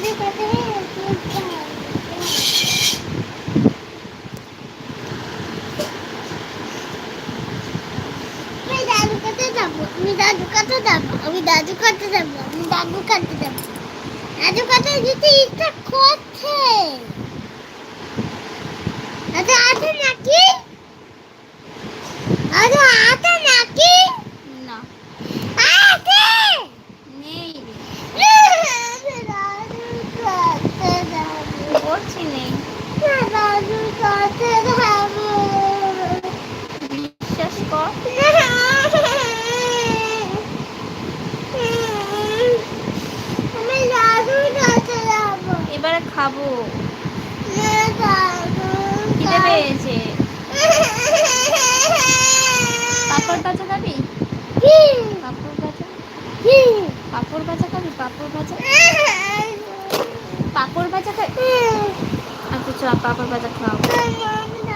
আমি দাদু যাব আমি দাদু যাব আমি কাছে যাব দাদু কাছে যেতে ইচ্ছা করছে দাদু আছে নাকি দাদু আছে বলছি নেই। বিশ্বাস কর এবারে খাব। খিদে পেয়েছে। পাপড় ভাজা খাবি? পাপড় ভাজা? পাপড় ভাজা খাবি? পাপড় ভাজা? পাপড় ভাজা খাবি আচ্ছা চ পাপড় ভাজা খাও